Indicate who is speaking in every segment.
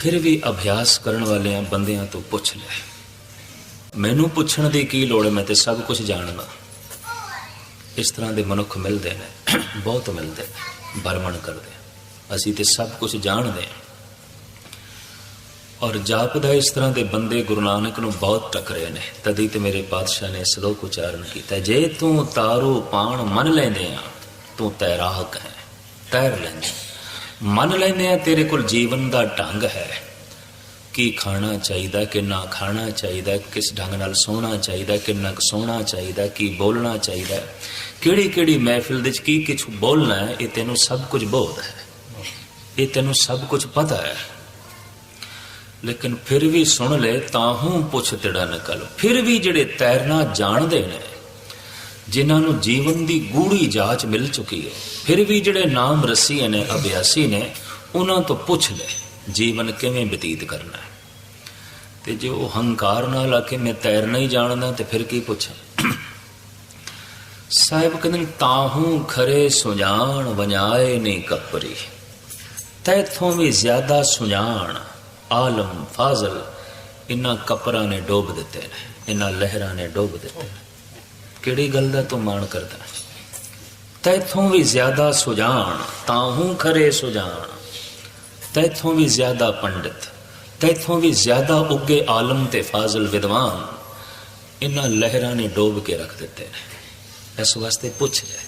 Speaker 1: ਫਿਰ ਵੀ ਅਭਿਆਸ ਕਰਨ ਵਾਲਿਆਂ ਬੰਦਿਆਂ ਤੋਂ ਪੁੱਛ ਲੈ। ਮੈਨੂੰ ਪੁੱਛਣ ਦੀ ਕੀ ਲੋੜ ਹੈ? ਮੈਂ ਤੇ ਸਭ ਕੁਝ ਜਾਣਦਾ। ਇਸ ਤਰ੍ਹਾਂ ਦੇ ਮਨੁੱਖ ਮਿਲਦੇ ਨੇ, ਬਹੁਤ ਮਿਲਦੇ ਨੇ ਭਰਮਣ ਕਰਦੇ ਅਸੀਂ ਤੇ ਸਭ ਕੁਝ ਜਾਣਦੇ ਹਾਂ। ਔਰ ਜਾਪਦਾ ਇਸ ਤਰ੍ਹਾਂ ਦੇ ਬੰਦੇ ਗੁਰੂ ਨਾਨਕ ਨੂੰ ਬਹੁਤ ਟਕਰੇ ਨੇ। ਤਦੀ ਤੇ ਮੇਰੇ ਪਾਤਸ਼ਾਹ ਨੇ ਸ਼ਲੋਕ ਉਚਾਰਨ ਕੀਤਾ, ਜੇ ਤੂੰ ਤਾਰੂ ਪਾਣ ਮੰਨ ਲੈਂਦੇ ਆ ਤੂੰ ਤੈਰਾਕ ਹੈ, ਤੈਰ ਲੈਂਦੇ ਮੰਨ ਲੈਂਦੇ ਆ ਤੇਰੇ ਕੋਲ ਜੀਵਨ ਦਾ ਢੰਗ ਹੈ ਕੀ ਖਾਣਾ ਚਾਹੀਦਾ ਕਿੰਨਾ ਖਾਣਾ ਚਾਹੀਦਾ, ਕਿਸ ਢੰਗ ਨਾਲ ਸੋਣਾ ਚਾਹੀਦਾ ਕਿੰਨਾ ਕੁ ਸੋਣਾ ਚਾਹੀਦਾ, ਕੀ ਬੋਲਣਾ ਚਾਹੀਦਾ ਕਿਹੜੀ ਕਿਹੜੀ ਮਹਿਫਿਲ ਦੇ ਵਿੱਚ ਕੀ ਕੁਝ ਬੋਲਣਾ ਹੈ, ਇਹ ਤੈਨੂੰ ਸਭ ਕੁਝ ਬੋਧ ਹੈ। ਇਹ ਤੈਨੂੰ ਸਭ ਕੁਝ ਪਤਾ ਹੈ। ਲੇਕਿਨ ਫਿਰ ਵੀ ਸੁਣ ਲੈ, ਤਾਂ ਹੂੰ ਪੁੱਛ ਤੇੜਾ ਨਕਲ। ਫਿਰ ਵੀ ਜਿਹੜੇ ਤੈਰਨਾ ਜਾਣਦੇ ਨੇ ਜਿਨ੍ਹਾਂ ਨੂੰ ਜੀਵਨ ਦੀ ਗੂੜੀ ਜਾਂਚ ਮਿਲ ਚੁੱਕੀ ਹੈ। ਫਿਰ ਵੀ ਜਿਹੜੇ ਨਾਮ ਰਸੀਏ ਨੇ ਅਭਿਆਸੀ ਨੇ ਉਹਨਾਂ ਤੋਂ ਪੁੱਛ ਲੈ ਜੀਵਨ ਕਿਵੇਂ ਬਤੀਤ ਕਰਨਾ ਹੈ। ਤੇ ਜੇ ਉਹ ਹੰਕਾਰ ਨਾਲ ਆ ਕੇ ਮੈਂ ਤੈਰਨਾ ਹੀ ਜਾਣਦਾ ਤੇ ਫਿਰ ਕੀ ਪੁੱਛਾਂ? ਸਾਹਿਬ ਕਹਿੰਦੇ ਨੇ, ਤਾਹੂ ਖਰੇ ਸੁਜਾਨ ਵਜਾਏ ਨਹੀਂ ਕਪਰੀ। ਤੈਥੋਂ ਵੀ ਜ਼ਿਆਦਾ ਸੁਜਾਨ ਆਲਮ ਫਾਜ਼ਲ ਇਨ੍ਹਾਂ ਕਪਰਾਂ ਨੇ ਡੋਬ ਦਿੱਤੇ ਨੇ ਇਨ੍ਹਾਂ ਲਹਿਰਾਂ ਨੇ ਡੋਬ ਦਿੱਤੇ ਨੇ। ਕਿਹੜੀ ਗੱਲ ਦਾ ਤੂੰ ਮਾਣ ਕਰਦਾ? ਤੈਥੋਂ ਵੀ ਜ਼ਿਆਦਾ ਸੁਜਾਨ ਤਾਹੂ ਖਰੇ ਸੁਜਾਨ ਤੈਥੋਂ ਵੀ ਜ਼ਿਆਦਾ ਪੰਡਿਤ, ਤੈਥੋਂ ਵੀ ਜ਼ਿਆਦਾ ਉੱਗੇ ਆਲਮ ਤੇ ਫਾਜ਼ਲ ਵਿਦਵਾਨ ਇਹਨਾਂ ਲਹਿਰਾਂ ਨੇ ਡੋਬ ਕੇ ਰੱਖ ਦਿੱਤੇ ਨੇ। ਇਸ ਵਾਸਤੇ ਪੁੱਛ ਲੈ,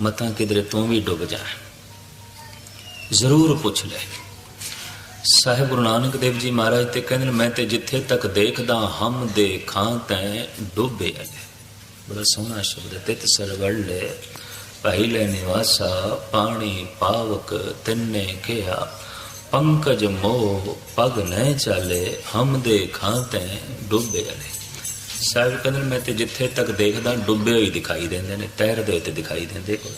Speaker 1: ਮਤਾਂ ਕਿਧਰੇ ਤੂੰ ਵੀ ਡੁੱਬ ਜਾ। ਜ਼ਰੂਰ ਪੁੱਛ ਲੈ। ਸਾਹਿਬ ਗੁਰੂ ਨਾਨਕ ਦੇਵ ਜੀ ਮਹਾਰਾਜ ਤੇ ਕਹਿੰਦੇ ਨੇ, ਮੈਂ ਤੇ ਜਿੱਥੇ ਤੱਕ ਦੇਖਦਾ, ਹਮ ਦੇ ਖਾਂ ਤੈ ਡੁੱਬੇ ਅਲੇ ਬੜਾ ਸੋਹਣਾ ਸ਼ਬਦ ਹੈ ਤਿਤ ਸਰਵੜ ਪਹਿਲੇ ਨਿਵਾਸਾ ਪਾਣੀ ਪਾਵਕ ਤਿੰਨੇ ਕਿਹਾ। ਪੰਕਜ ਮੋਹ ਪਗ ਨਹਿ ਚਾਲੇ, ਹਮ ਦੇਖਾਂ ਤੈ ਡੁੱਬੇ ਅਲੇ ਸਾਹਿਬ ਕਹਿੰਦੇ ਮੈਂ ਤੇ ਜਿੱਥੇ ਤੱਕ ਦੇਖਦਾ ਡੁੱਬੇ ਹੋਈ ਦਿਖਾਈ ਦਿੰਦੇ ਨੇ, ਤੈਰਦੇ ਹੋਏ ਤੇ ਦਿਖਾਈ ਦਿੰਦੇ ਕੋਈ।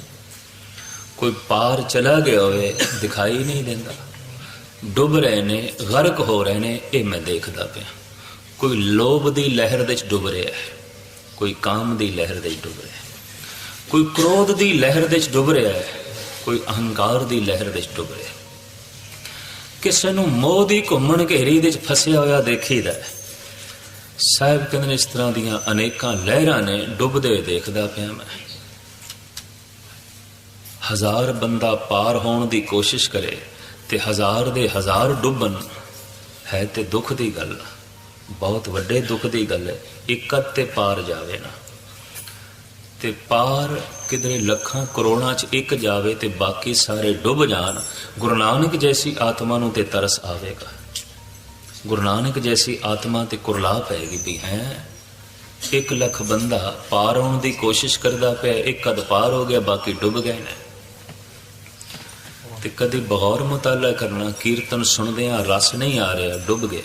Speaker 1: ਕੋਈ ਪਾਰ ਚਲਾ ਗਿਆ ਹੋਵੇ, ਦਿਖਾਈ ਨਹੀਂ ਦਿੰਦਾ। ਡੁੱਬ ਰਹੇ ਨੇ, ਗਰਕ ਹੋ ਰਹੇ ਨੇ, ਇਹ ਮੈਂ ਦੇਖਦਾ ਪਿਆ। ਕੋਈ ਲੋਭ ਦੀ ਲਹਿਰ ਦੇ ਵਿੱਚ ਡੁੱਬ ਰਿਹਾ ਹੈ। ਕੋਈ ਕਾਮ ਦੀ ਲਹਿਰ ਦੇ ਡੁੱਬ ਰਿਹਾ ਹੈ। ਕੋਈ ਕ੍ਰੋਧ ਦੀ ਲਹਿਰ ਦੇ ਵਿੱਚ ਡੁੱਬ ਰਿਹਾ ਹੈ। ਕੋਈ ਅਹੰਕਾਰ ਦੀ ਲਹਿਰ ਵਿੱਚ ਡੁੱਬ ਰਿਹਾ ਕਿਸੇ ਨੂੰ ਮੋਹ ਦੀ ਘੁੰਮਣ ਘੇਰੀ ਦੇ ਵਿੱਚ ਫਸਿਆ ਹੋਇਆ ਦੇਖੀਦਾ ਹੈ। ਸਾਹਿਬ ਕਹਿੰਦੇ ਨੇ ਇਸ ਤਰ੍ਹਾਂ ਦੀਆਂ ਅਨੇਕਾਂ ਲਹਿਰਾਂ ਨੇ ਡੁੱਬਦੇ ਦੇਖਦਾ ਪਿਆ ਮੈਂ। ਹਜ਼ਾਰ ਬੰਦਾ ਪਾਰ ਹੋਣ ਦੀ ਕੋਸ਼ਿਸ਼ ਕਰੇ ਤੇ ਹਜ਼ਾਰ ਦੇ ਹਜ਼ਾਰ ਡੁੱਬਣ ਹੈ ਤੇ ਦੁੱਖ ਦੀ ਗੱਲ। ਬਹੁਤ ਵੱਡੇ ਦੁੱਖ ਦੀ ਗੱਲ ਹੈ। ਇਕੱਤ ਤੇ ਪਾਰ ਜਾਵੇ ਨਾ। ਤੇ ਪਾਰ ਕਿਧਰੇ ਲੱਖਾਂ ਕਰੋੜਾਂ ਚ ਇੱਕ ਜਾਵੇ ਤੇ ਬਾਕੀ ਸਾਰੇ ਡੁੱਬ ਜਾਣ। ਗੁਰੂ ਨਾਨਕ ਜੈਸੀ ਆਤਮਾ ਨੂੰ ਤੇ ਤਰਸ ਆਵੇਗਾ। ਗੁਰੂ ਨਾਨਕ ਜੈਸੀ ਆਤਮਾ ਤੇ ਕੁਰਲਾ ਪਏਗੀ ਵੀ ਹੈ। ਇੱਕ ਲੱਖ ਬੰਦਾ ਪਾਰ ਆਉਣ ਦੀ ਕੋਸ਼ਿਸ਼ ਕਰਦਾ ਪਿਆ, ਇੱਕ ਅਧ ਪਾਰ ਹੋ ਗਿਆ, ਬਾਕੀ ਡੁੱਬ ਗਏ ਨੇ। ਤੇ ਕਦੇ ਬਗੌਰ ਮੁਤਾਲਾ ਕਰਨਾ, ਕੀਰਤਨ ਸੁਣਦਿਆਂ ਰਸ ਨਹੀਂ ਆ ਰਿਹਾ, ਡੁੱਬ ਗਿਆ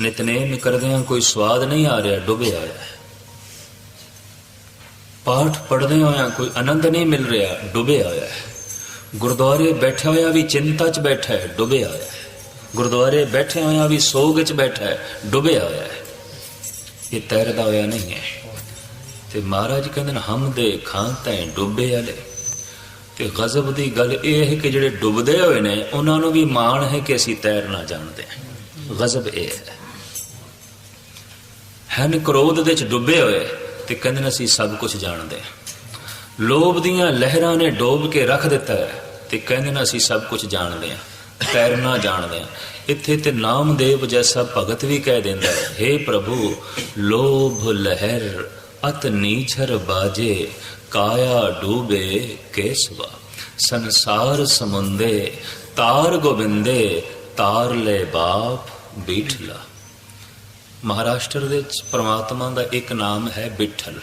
Speaker 1: ਨਿਤਨੇਮ ਕਰਦਿਆਂ ਕੋਈ ਸਵਾਦ ਨਹੀਂ ਆ ਰਿਹਾ ਡੁੱਬਿਆ ਹੋਇਆ ਪਾਠ ਪੜ੍ਹਦੇ ਹੋਇਆਂ ਕੋਈ ਆਨੰਦ ਨਹੀਂ ਮਿਲ ਰਿਹਾ ਡੁੱਬਿਆ ਹੋਇਆ ਹੈ ਗੁਰਦੁਆਰੇ ਬੈਠਿਆ ਹੋਇਆ ਵੀ ਚਿੰਤਾ 'ਚ ਬੈਠਾ ਹੈ ਡੁੱਬਿਆ ਹੋਇਆ ਹੈ ਗੁਰਦੁਆਰੇ ਬੈਠਿਆ ਹੋਇਆ ਵੀ ਸੋਗ 'ਚ ਬੈਠਾ ਹੈ ਡੁੱਬਿਆ ਹੋਇਆ ਹੈ ਇਹ ਤੈਰਦਾ ਹੋਇਆ ਨਹੀਂ ਹੈ। ਤੇ ਮਹਾਰਾਜ ਕਹਿੰਦੇ ਨੇ, ਹਮ ਦੇ ਖਾਂ ਤੈ ਡੁੱਬੇ ਵਾਲੇ। ਤੇ ਗਜ਼ਬ ਦੀ ਗੱਲ ਇਹ ਹੈ ਕਿ ਜਿਹੜੇ ਡੁੱਬਦੇ ਹੋਏ ਨੇ, ਉਹਨਾਂ ਨੂੰ ਵੀ ਮਾਣ ਹੈ ਕਿ ਅਸੀਂ ਤੈਰਨਾ ਜਾਣਦੇ। ਹਾਂ ਗਜ਼ਬ ਇਹ ਹੈ। ਹਨ ਕ੍ਰੋਧ ਦੇ ਵਿੱਚ ਡੁੱਬੇ ਹੋਏ ਤੇ ਕਹਿੰਦੇ ਨੇ ਅਸੀਂ ਸਭ ਕੁਝ ਜਾਣਦੇ ਹਾਂ। ਲੋਭ ਦੀਆਂ ਲਹਿਰਾਂ ਨੇ ਡੋਬ ਕੇ ਰੱਖ ਦਿੱਤਾ ਹੈ ਤੇ ਕਹਿੰਦੇ ਨੇ ਅਸੀਂ ਸਭ ਕੁਝ ਜਾਣਦੇ ਹਾਂ, ਤੈਰਨਾ ਜਾਣਦੇ ਹਾਂ। ਇੱਥੇ ਤੇ ਨਾਮਦੇਵ ਜੈਸਾ ਭਗਤ ਵੀ ਕਹਿ ਦਿੰਦਾ ਹੈ हे ਪ੍ਰਭੂ, ਲੋਭ ਲਹਿਰ, ਅਤ ਨੀਚਰ ਬਾਜੇ, ਕਾਇਆ ਡੂਬੇ ਕੇਸਵਾ। ਸੰਸਾਰ ਸਮੁੰਦੇ, ਤਾਰ ਗੋਬਿੰਦੇ, ਤਾਰ ਲੈ ਬਾਪ ਬੀਠਲਾ। ਮਹਾਰਾਸ਼ਟਰ ਦੇ ਵਿੱਚ ਪ੍ਰਮਾਤਮਾ ਦਾ ਇੱਕ ਨਾਮ ਹੈ ਬਿਠਲ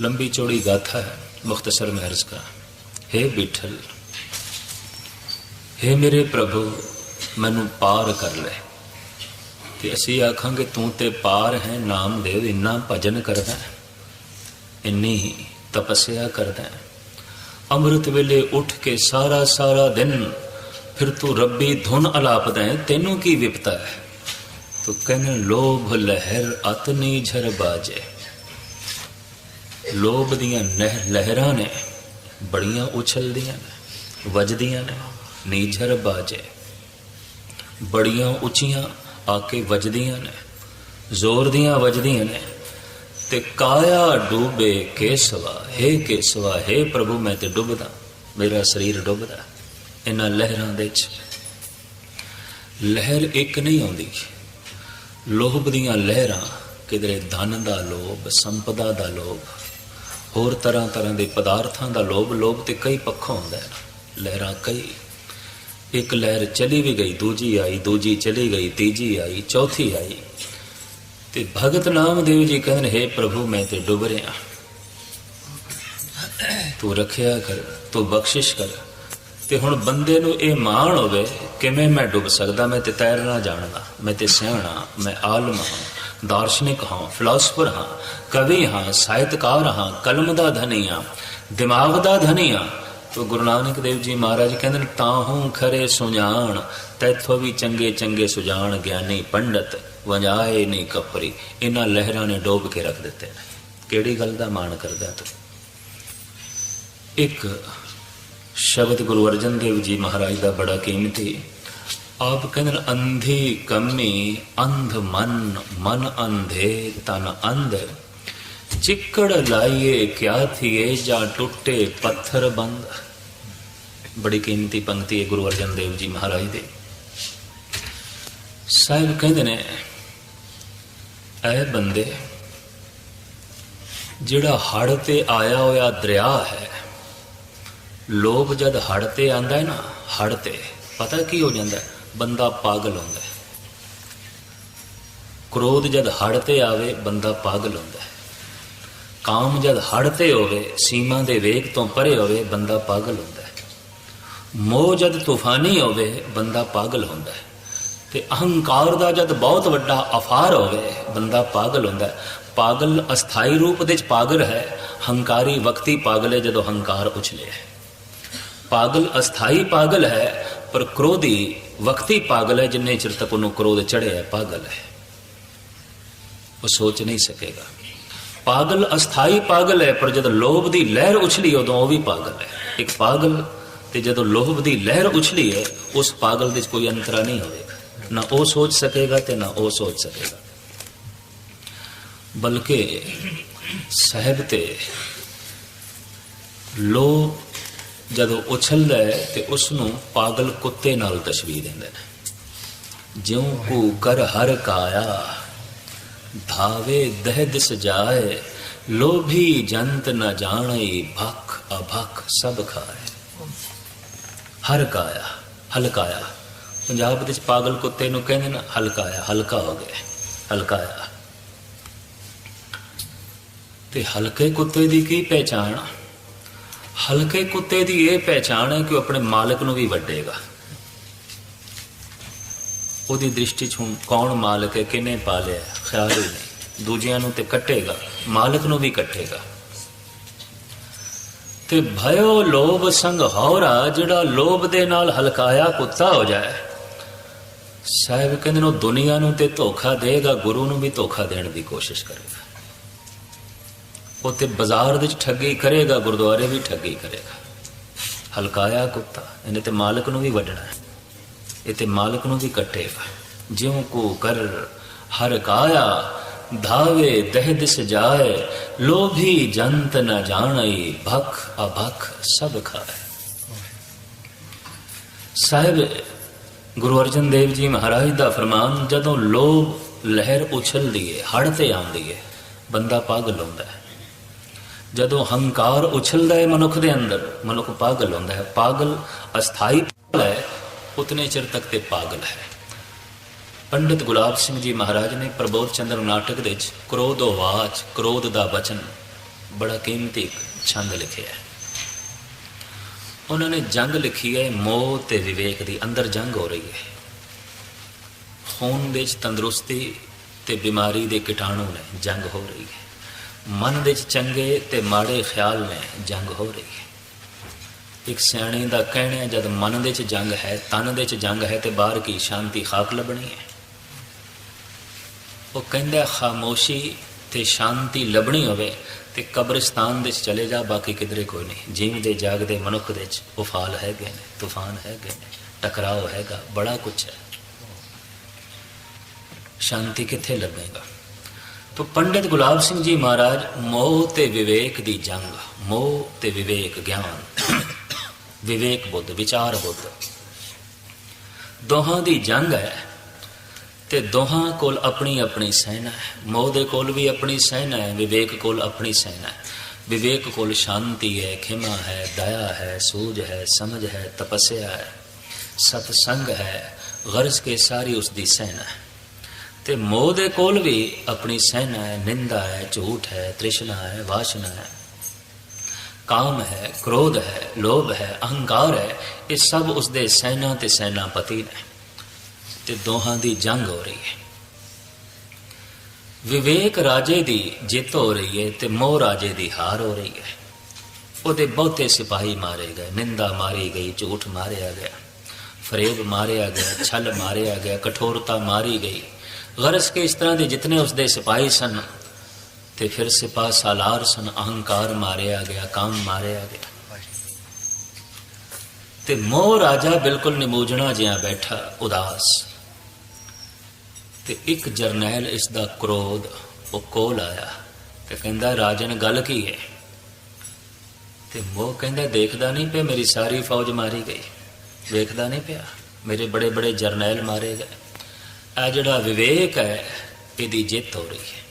Speaker 1: ਲੰਬੀ ਚੌੜੀ ਗਾਥਾ ਹੈ ਮੁਖਤਸਰ ਮੈਂ ਅਰਜ਼ ਕਰਾਂ हे ਬਿਠਲ हे ਮੇਰੇ ਪ੍ਰਭੂ ਮੈਨੂੰ ਪਾਰ ਕਰ ਲੈ ਤੇ ਅਸੀਂ ਆਖਾਂਗੇ ਤੂੰ ਤੇ ਪਾਰ ਹੈ ਨਾਮ ਦੇ ਇੰਨਾ ਭਜਨ ਕਰਦਾ ਹੈ, ਇੰਨੀ ਹੀ ਤਪੱਸਿਆ ਕਰਦਾ ਹੈ। ਅੰਮ੍ਰਿਤ ਵੇਲੇ ਉੱਠ ਕੇ ਸਾਰਾ ਸਾਰਾ ਦਿਨ ਫਿਰ ਤੂੰ ਰੱਬੀ ਧੁਨ ਅਲਾਪਦਾ ਹੈ, ਤੈਨੂੰ ਕੀ ਵਿਪਤਾ ਹੈ? ਤੂੰ ਕਹਿੰਦੇ, ਲੋਭ ਲਹਿਰ ਅਤਨੀ ਝਰ ਬਾਜੇ। ਲੋਭ ਦੀਆਂ ਨਹਿ- ਲਹਿਰਾਂ ਨੇ, ਬੜੀਆਂ ਉਛਲਦੀਆਂ ਨੇ, ਵੱਜਦੀਆਂ ਨੇ ਨੀਝਰ ਬਾਜੇ। ਬੜੀਆਂ ਉੱਚੀਆਂ ਆ ਕੇ ਵੱਜਦੀਆਂ ਨੇ, ਜ਼ੋਰ ਦੀਆਂ ਵੱਜਦੀਆਂ ਨੇ, ਤੇ ਕਾਇਆ ਡੂਬੇ ਕੇਸਵਾ, ਹੈ ਕੇਸਵਾ, ਹੈ ਪ੍ਰਭੂ, ਮੈਂ ਤੇ ਡੁੱਬਦਾ, ਮੇਰਾ ਸਰੀਰ ਡੁੱਬਦਾ। ਇਹਨਾਂ ਲਹਿਰਾਂ ਦੇ ਵਿੱਚ। ਲਹਿਰ ਇੱਕ ਨਹੀਂ ਆਉਂਦੀ। ਲੋਭ ਦੀਆਂ ਲਹਿਰਾਂ ਕਿਧਰੇ ਧਨ ਦਾ ਲੋਭ ਸੰਪਦਾ ਦਾ ਲੋਭ ਹੋਰ ਤਰ੍ਹਾਂ ਤਰ੍ਹਾਂ ਦੇ ਪਦਾਰਥਾਂ ਦਾ ਲੋਭ। ਲੋਭ ਤੇ ਕਈ ਪੱਖੋਂ ਹੁੰਦਾ ਹੈ। ਲਹਿਰਾਂ ਕਈ। ਇੱਕ ਲਹਿਰ ਚਲੀ ਵੀ ਗਈ ਦੂਜੀ ਆਈ ਦੂਜੀ ਚਲੀ ਗਈ ਤੀਜੀ ਆਈ ਚੌਥੀ ਆਈ। ਤੇ ਭਗਤ ਨਾਮਦੇਵ ਜੀ ਕਹਿੰਦੇ ਨੇ, हे ਪ੍ਰਭੂ ਮੈਂ ਤੇ ਡੁੱਬ ਰਿਹਾ। ਤੂੰ ਰੱਖਿਆ ਕਰ ਤੂੰ ਬਖਸ਼ਿਸ਼ ਕਰ। ਤੇ ਹੁਣ ਬੰਦੇ ਨੂੰ ਇਹ ਮਾਣ ਹੋਵੇ ਕਿਵੇਂ ਮੈਂ ਡੁੱਬ ਸਕਦਾ, ਮੈਂ ਤੇ ਤੈਰਨਾ ਜਾਣਦਾ, ਮੈਂ ਤੇ ਸਿਆਣਾ, ਮੈਂ ਆਲਮ ਹਾਂ, ਦਾਰਸ਼ਨਿਕ ਹਾਂ ਫਿਲਾਸਫਰ ਹਾਂ, ਕਵੀ ਹਾਂ, ਸਾਹਿਤਕਾਰ ਹਾਂ, ਕਲਮ ਦਾ ਧਨੀ ਹਾਂ, ਦਿਮਾਗ ਦਾ ਧਨੀ ਹਾਂ। ਤੋ ਗੁਰੂ ਨਾਨਕ ਦੇਵ ਜੀ ਮਹਾਰਾਜ ਕਹਿੰਦੇ ਨੇ, ਤਾਂ ਤਾਹੂ ਖਰੇ ਸੁਝਾਣ ਤੈਥੋਂ ਵੀ ਚੰਗੇ ਚੰਗੇ ਸੁਝਾਣ ਗਿਆਨੀ ਪੰਡਤ, ਵਜਾਏ ਨਹੀਂ ਕਪਰੀ। ਇਹਨਾਂ ਲਹਿਰਾਂ ਨੇ ਡੋਬ ਕੇ ਰੱਖ ਦਿੱਤੇ। ਕਿਹੜੀ ਗੱਲ ਦਾ ਮਾਣ ਕਰਦਾ ਤੂੰ? ਇੱਕ ਸ਼ਬਦ ਗੁਰੂ ਅਰਜਨ ਦੇਵ ਜੀ ਮਹਾਰਾਜ ਦਾ ਬੜਾ ਕੀਮਤੀ। ਆਪ ਕਹਿੰਦੇ ਨੇ, ਅੰਧੀ ਕੰਮੀ ਅੰਧ ਮਨ ਮਨ ਅੰਧੇ ਤਨ ਅੰਧ। ਚਿੱਕੜ ਲਾਈਏ ਕਿਆ ਥੀਏ ਜਾਂ ਟੁੱਟੇ ਪੱਥਰ ਬੰਦ। ਬੜੀ ਕੀਮਤੀ ਪੰਕਤੀ ਹੈ ਗੁਰੂ ਅਰਜਨ ਦੇਵ ਜੀ ਮਹਾਰਾਜ ਦੇ। ਸਾਹਿਬ ਕਹਿੰਦੇ ਨੇ ਐ ਬੰਦੇ ਜਿਹੜਾ ਹੜ ਤੇ ਆਇਆ ਹੋਇਆ ਦਰਿਆ ਹੈ ਲੋਭ ਜਦ ਹੜ ਤੇ ਆਂਦਾ ਹੈ ਨਾ, ਹੜ ਤੇ, ਪਤਾ ਕੀ ਹੋ ਜਾਂਦਾ ਬੰਦਾ ਪਾਗਲ ਹੁੰਦਾ ਹੈ। ਕ੍ਰੋਧ ਜਦ ਹੜ ਤੇ ਆਵੇ, ਬੰਦਾ ਪਾਗਲ ਹੁੰਦਾ ਹੈ। ਕਾਮ ਜਦ ਹੜ ਤੇ ਹੋਵੇ, ਸੀਮਾ ਦੇ ਵੇਗ ਤੋਂ ਪਰੇ ਹੋਵੇ, ਬੰਦਾ ਪਾਗਲ ਹੁੰਦਾ ਹੈ। ਮੋਹ ਜਦ ਤੂਫਾਨੀ ਹੋਵੇ, ਬੰਦਾ ਪਾਗਲ ਹੁੰਦਾ ਹੈ। ਤੇ ਅਹੰਕਾਰ ਦਾ ਜਦ ਬਹੁਤ ਵੱਡਾ ਅਫਾਰ ਹੋਵੇ, ਬੰਦਾ ਪਾਗਲ ਹੁੰਦਾ ਹੈ। ਪਾਗਲ ਅਸਥਾਈ ਰੂਪ ਦੇ ਵਿੱਚ ਪਾਗਲ ਹੈ, ਹੰਕਾਰੀ ਵਕਤੀ ਪਾਗਲ ਹੈ ਜਦੋਂ ਹੰਕਾਰ ਉਛਲੇ ਹੈ। ਪਾਗਲ ਅਸਥਾਈ ਪਾਗਲ ਹੈ, ਪਰ ਕ੍ਰੋਧੀ ਵਕਤੀ ਪਾਗਲ ਹੈ, ਜਿੰਨੇ ਚਿਰ ਤੱਕ ਉਹਨੂੰ ਕ੍ਰੋਧ ਚੜਿਆ ਪਾਗਲ ਹੈ। ਉਹ ਸੋਚ ਨਹੀਂ ਸਕੇਗਾ। ਪਾਗਲ ਅਸਥਾਈ ਪਾਗਲ ਹੈ, ਪਰ ਜਦੋਂ ਲੋਭ ਦੀ ਲਹਿਰ ਉਛਲੀ, ਉਦੋਂ ਉਹ ਵੀ ਪਾਗਲ ਹੈ। ਇੱਕ ਪਾਗਲ, ਤੇ ਜਦੋਂ ਲੋਭ ਦੀ ਲਹਿਰ ਉਛਲੀ ਹੈ, ਉਸ ਪਾਗਲ ਦੇ ਵਿੱਚ ਕੋਈ ਅੰਤਰਾ ਨਹੀਂ ਹੋਵੇਗਾ। ਨਾ ਉਹ ਸੋਚ ਸਕੇਗਾ ਤੇ ਨਾ ਉਹ ਸੋਚ ਸਕੇਗਾ। ਬਲਕਿ ਸਹਿਬ ਤੇ ਲੋਭ ਜਦੋਂ ਉਛਲਦਾ ਹੈ ਤੇ ਉਸ ਨੂੰ ਪਾਗਲ ਕੁੱਤੇ ਨਾਲ ਤਸ਼ਬੀਹ ਦਿੰਦੇ ਨੇ ਜਿਉ ਕੋ ਕਰ ਹਰ ਕਾਇਆ ਧਾਵੇ ਦਹਿ ਦਿਸ ਜਾਏ, ਲੋਭੀ ਜੰਤ ਨ ਜਾਣਈ, ਭਖ ਅਭਖ ਸਭ ਖਾਏ। ਹਰ ਕਾਇਆ, ਹਲਕਾਇਆ। ਪੰਜਾਬ ਵਿੱਚ ਪਾਗਲ ਕੁੱਤੇ ਨੂੰ ਕਹਿੰਦੇ ਨੇ, ਹਲਕਾਇਆ, ਹਲਕਾ ਹੋ ਗਿਆ, ਹਲਕਾਇਆ। ਤੇ ਹਲਕੇ ਕੁੱਤੇ ਦੀ ਕੀ ਪਹਿਚਾਣ ਹਲਕੇ ਕੁੱਤੇ ਦੀ ਇਹ ਪਹਿਚਾਣ ਹੈ ਕਿ ਉਹ ਆਪਣੇ ਮਾਲਕ ਨੂੰ ਵੀ ਵੱਡੇਗਾ। ਉਹਦੀ ਦ੍ਰਿਸ਼ਟੀ 'ਚ ਹੁਣ ਕੌਣ ਮਾਲਕ ਹੈ ਕਿਨੇ ਪਾਲਿਆ ਹੈ, ਖਿਆਲ ਹੀ ਨਹੀਂ। ਦੂਜਿਆਂ ਨੂੰ ਤੇ ਕੱਟੇਗਾ ਮਾਲਕ ਨੂੰ ਵੀ ਕੱਟੇਗਾ। ਤੇ ਭਇਓ ਲੋਭ ਸੰਗ ਹੌਰਾ ਜਿਹੜਾ ਲੋਭ ਦੇ ਨਾਲ ਹਲਕਾਇਆ ਕੁੱਤਾ ਹੋ ਜਾਏ। ਸਾਹਿਬ ਕਹਿੰਦੇ ਨੇ ਉਹ ਦੁਨੀਆ ਨੂੰ ਤੇ ਧੋਖਾ ਦੇਗਾ ਗੁਰੂ ਨੂੰ ਵੀ ਧੋਖਾ ਦੇਣ ਦੀ ਕੋਸ਼ਿਸ਼ ਕਰੇਗਾ। ਉਹ ਤੇ ਬਾਜ਼ਾਰ ਦੇ ਵਿੱਚ ਠੱਗੀ ਕਰੇਗਾ, ਗੁਰਦੁਆਰੇ ਵੀ ਠੱਗੀ ਕਰੇਗਾ। ਹਲਕਾਇਆ ਕੁੱਤਾ, ਇਹਨੇ ਤੇ ਮਾਲਕ ਨੂੰ ਵੀ ਵੱਢਣਾ ਇਹ ਤੇ ਮਾਲਕ ਨੂੰ ਵੀ ਕੱਟੇਗਾ ਜਿਉਂ ਕੋ ਕਰ, ਹਰ ਕਾਇਆ, ਧਾਵੇ, ਦਹਿ ਦਿਸ ਲੋਭੀ ਜੰਤ ਨ ਜਾਣਈ ਭਖ ਅਭਖ ਸਭ ਖਾਏ। ਸਾਹਿਬ, ਗੁਰੂ ਅਰਜਨ ਦੇਵ ਜੀ ਮਹਾਰਾਜ ਦਾ ਫਰਮਾਨ, ਜਦੋਂ ਲੋਭ ਲਹਿਰ ਉਛਲਦੀ ਹੈ ਹੜ ਤੇ ਆਉਂਦੀ ਹੈ ਬੰਦਾ ਪਾਗਲ ਹੁੰਦਾ ਹੈ। ਜਦੋਂ ਹੰਕਾਰ ਉਛਲਦਾ ਹੈ ਮਨੁੱਖ ਦੇ ਅੰਦਰ, ਮਨੁੱਖ ਪਾਗਲ ਹੁੰਦਾ ਹੈ। ਪਾਗਲ ਅਸਥਾਈ ਹੈ, ਉਤਨੇ ਚਿਰ ਤੱਕ ਤੇ ਪਾਗਲ ਹੈ। ਪੰਡਿਤ ਗੁਲਾਬ ਸਿੰਘ ਜੀ ਮਹਾਰਾਜ ਨੇ ਪ੍ਰਬੋਧ ਚੰਦਰ ਨਾਟਕ ਦੇ ਵਿੱਚ ਕ੍ਰੋਧ ਵਾਚ, ਕ੍ਰੋਧ ਦਾ ਬਚਨ ਬੜਾ ਕੀਮਤੀ ਇੱਕ ਛੰਦ ਲਿਖਿਆ ਹੈ। ਉਹਨਾਂ ਨੇ ਜੰਗ ਲਿਖੀ ਹੈ, ਮੋਹ ਤੇ ਵਿਵੇਕ ਦੀ, ਅੰਦਰ ਜੰਗ ਹੋ ਰਹੀ ਹੈ। ਖੂਨ ਵਿੱਚ ਤੰਦਰੁਸਤੀ ਤੇ ਬਿਮਾਰੀ ਦੇ ਕੀਟਾਣੂ ਨੇ ਜੰਗ ਹੋ ਰਹੀ ਹੈ। ਮਨ ਦੇ ਵਿੱਚ ਚੰਗੇ ਤੇ ਮਾੜੇ ਖਿਆਲ ਨੇ ਜੰਗ ਹੋ ਰਹੀ ਹੈ। ਇੱਕ ਸਿਆਣੇ ਦਾ ਕਹਿਣਾ ਹੈ, ਜਦ ਮਨ ਦੇ ਵਿੱਚ ਜੰਗ ਹੈ ਤਨ ਦੇ ਵਿੱਚ ਜੰਗ ਹੈ ਤੇ ਬਾਹਰ ਕੀ ਸ਼ਾਂਤੀ ਖਾਕ ਲੱਭਣੀ ਹੈ। ਉਹ ਕਹਿੰਦਾ ਖਾਮੋਸ਼ੀ ਤੇ ਸ਼ਾਂਤੀ ਲੱਭਣੀ ਹੋਵੇ ਤੇ ਕਬਰਿਸਤਾਨ ਦੇ 'ਚ ਚਲੇ ਜਾ ਬਾਕੀ ਕਿਧਰੇ ਕੋਈ ਨਹੀਂ। ਜੀਵਦੇ ਜਾਗਦੇ ਮਨੁੱਖ ਦੇ ਚ ਉਫਾਲ ਹੈਗੇ ਨੇ ਤੂਫਾਨ ਹੈਗੇ ਨੇ ਟਕਰਾਓ ਹੈਗਾ ਬੜਾ ਕੁਝ ਹੈ। ਸ਼ਾਂਤੀ ਕਿੱਥੇ ਲੱਭੇਗਾ? ਤੋ ਪੰਡਿਤ ਗੁਲਾਬ ਸਿੰਘ ਜੀ ਮਹਾਰਾਜ, ਮੋਹ ਤੇ ਵਿਵੇਕ ਦੀ ਜੰਗ, ਮੋਹ ਤੇ ਵਿਵੇਕ ਗਿਆਨ, ਵਿਵੇਕ ਬੁੱਧ, ਵਿਚਾਰ ਬੁੱਧ। ਦੋਹਾਂ ਦੀ ਜੰਗ ਹੈ ਤੇ ਦੋਹਾਂ ਕੋਲ ਆਪਣੀ ਆਪਣੀ ਸੈਨਾ ਹੈ। ਮੋਹ ਦੇ ਕੋਲ ਵੀ ਆਪਣੀ ਸੈਨਾ ਹੈ, ਵਿਵੇਕ ਕੋਲ ਆਪਣੀ ਸੈਨਾ ਹੈ। ਵਿਵੇਕ ਕੋਲ ਸ਼ਾਂਤੀ ਹੈ, ਖਿਮਾ ਹੈ, ਦਇਆ ਹੈ, ਸੂਝ ਹੈ, ਸਮਝ ਹੈ, ਤਪੱਸਿਆ ਹੈ। ਸਤਸੰਗ ਹੈ, ਗਰਜ਼ ਕੇ ਸਾਰੀ ਉਸ ਦੀ ਸੈਨਾ ਹੈ। ਤੇ ਮੋਹ ਦੇ ਕੋਲ ਵੀ ਆਪਣੀ ਸਹਿਨਾ ਹੈ, ਨਿੰਦਾ ਹੈ, ਝੂਠ ਹੈ, ਤ੍ਰਿਸ਼ਨਾ ਹੈ, ਵਾਸ਼ਨਾ ਹੈ। ਕਾਮ ਹੈ, ਕ੍ਰੋਧ ਹੈ, ਲੋਭ ਹੈ, ਅਹੰਕਾਰ ਹੈ, ਇਹ ਸਭ ਉਸ ਦੇ ਸੈਨਾ ਤੇ ਸੈਨਾਪਤੀ ਨੇ। ਤੇ ਦੋਹਾਂ ਦੀ ਜੰਗ ਹੋ ਰਹੀ ਹੈ। ਵਿਵੇਕ ਰਾਜੇ ਦੀ ਜਿੱਤ ਹੋ ਰਹੀ ਹੈ ਤੇ ਮੋਹ ਰਾਜੇ ਦੀ ਹਾਰ ਹੋ ਰਹੀ ਹੈ। ਉਹਦੇ ਬਹੁਤੇ ਸਿਪਾਹੀ ਮਾਰੇ ਗਏ, ਨਿੰਦਾ ਮਾਰੀ ਗਈ, ਝੂਠ ਮਾਰਿਆ ਗਿਆ, ਫਰੇਬ ਮਾਰਿਆ ਗਿਆ, ਛਲ ਮਾਰਿਆ ਗਿਆ, ਕਠੋਰਤਾ ਮਾਰੀ ਗਈ। ਗਰਜ਼ ਕੇ ਇਸ ਤਰ੍ਹਾਂ ਦੇ ਜਿਤਨੇ ਉਸ ਦੇ ਸਿਪਾਹੀ ਸਨ, ਤੇ ਫਿਰ ਸਿਪਾਹ ਸਾਲਾਰ ਸਨ, ਅਹੰਕਾਰ ਮਾਰਿਆ ਗਿਆ, ਕਾਮ ਮਾਰਿਆ ਗਿਆ। ਤੇ ਮੋਹ ਰਾਜਾ ਬਿਲਕੁਲ ਨਿਮੋਜਣਾ ਜਿਹਾ ਬੈਠਾ, ਉਦਾਸ। ਤੇ ਇੱਕ ਜਰਨੈਲ ਇਸ ਦਾ ਕ੍ਰੋਧ, ਉਹ ਕੋਲ ਆਇਆ ਤੇ ਕਹਿੰਦਾ, ਰਾਜਨ, ਗੱਲ ਕੀ ਹੈ? ਤੇ ਮੋਹ ਕਹਿੰਦਾ, ਦੇਖਦਾ ਨਹੀਂ ਪਿਆ, ਮੇਰੀ ਸਾਰੀ ਫੌਜ ਮਾਰੀ ਗਈ। ਵੇਖਦਾ ਨਹੀਂ ਪਿਆ, ਮੇਰੇ ਬੜੇ ਬੜੇ ਜਰਨੈਲ ਮਾਰੇ ਗਏ। ਆ ਜਿਹੜਾ ਵਿਵੇਕ ਹੈ, ਇਹਦੀ ਜਿੱਤ ਹੋ ਰਹੀ ਹੈ।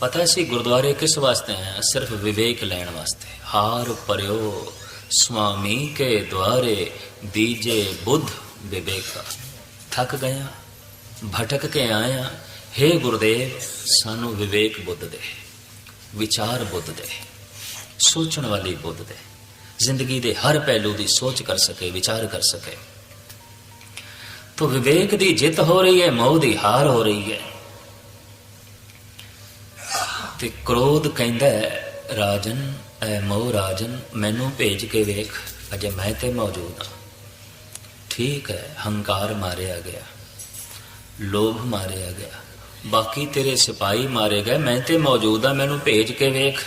Speaker 1: ਪਤਾ ਸੀ ਗੁਰਦੁਆਰੇ ਕਿਸ ਵਾਸਤੇ ਆਇਆ ਸਿਰਫ ਵਿਵੇਕ ਲੈਣ ਵਾਸਤੇ। ਹਾਰ ਪਰਿਓ ਸੁਆਮੀ ਕੇ ਦੁਆਰੇ ਦੀਜੇ ਬੁੱਧ ਵਿਵੇਕਾ। ਥੱਕ ਗਿਆ, ਭਟਕ ਕੇ ਆਇਆ हे ਗੁਰਦੇਵ, ਸਾਨੂੰ ਵਿਵੇਕ ਬੁੱਧ ਦੇ, ਵਿਚਾਰ ਬੁੱਧ ਦੇ, ਸੋਚਣ ਵਾਲੀ ਬੁੱਧ ਦੇ। ਜ਼ਿੰਦਗੀ ਦੇ ਹਰ ਪਹਿਲੂ ਦੀ ਸੋਚ ਕਰ ਸਕੇ, ਵਿਚਾਰ ਕਰ ਸਕੇ। ਤੋ ਵਿਵੇਕ ਦੀ ਜਿੱਤ ਹੋ ਰਹੀ ਹੈ, ਮੋਹ ਦੀ ਹਾਰ ਹੋ ਰਹੀ ਹੈ। ਤੇ ਕ੍ਰੋਧ ਕਹਿੰਦਾ ਰਾਜਨ ਐ ਮੋਹ ਰਾਜਨ, ਮੈਨੂੰ ਭੇਜ ਕੇ ਵੇਖ, ਅਜੇ ਮੈਂ ਤੇ ਮੌਜੂਦ ਹਾਂ। ਠੀਕ ਹੈ, ਹੰਕਾਰ ਮਾਰਿਆ ਗਿਆ, ਲੋਭ ਮਾਰਿਆ ਗਿਆ, ਬਾਕੀ ਤੇਰੇ ਸਿਪਾਹੀ ਮਾਰੇ ਗਏ, ਮੈਂ ਤੇ ਮੌਜੂਦ ਹਾਂ, ਮੈਨੂੰ ਭੇਜ ਕੇ ਵੇਖ।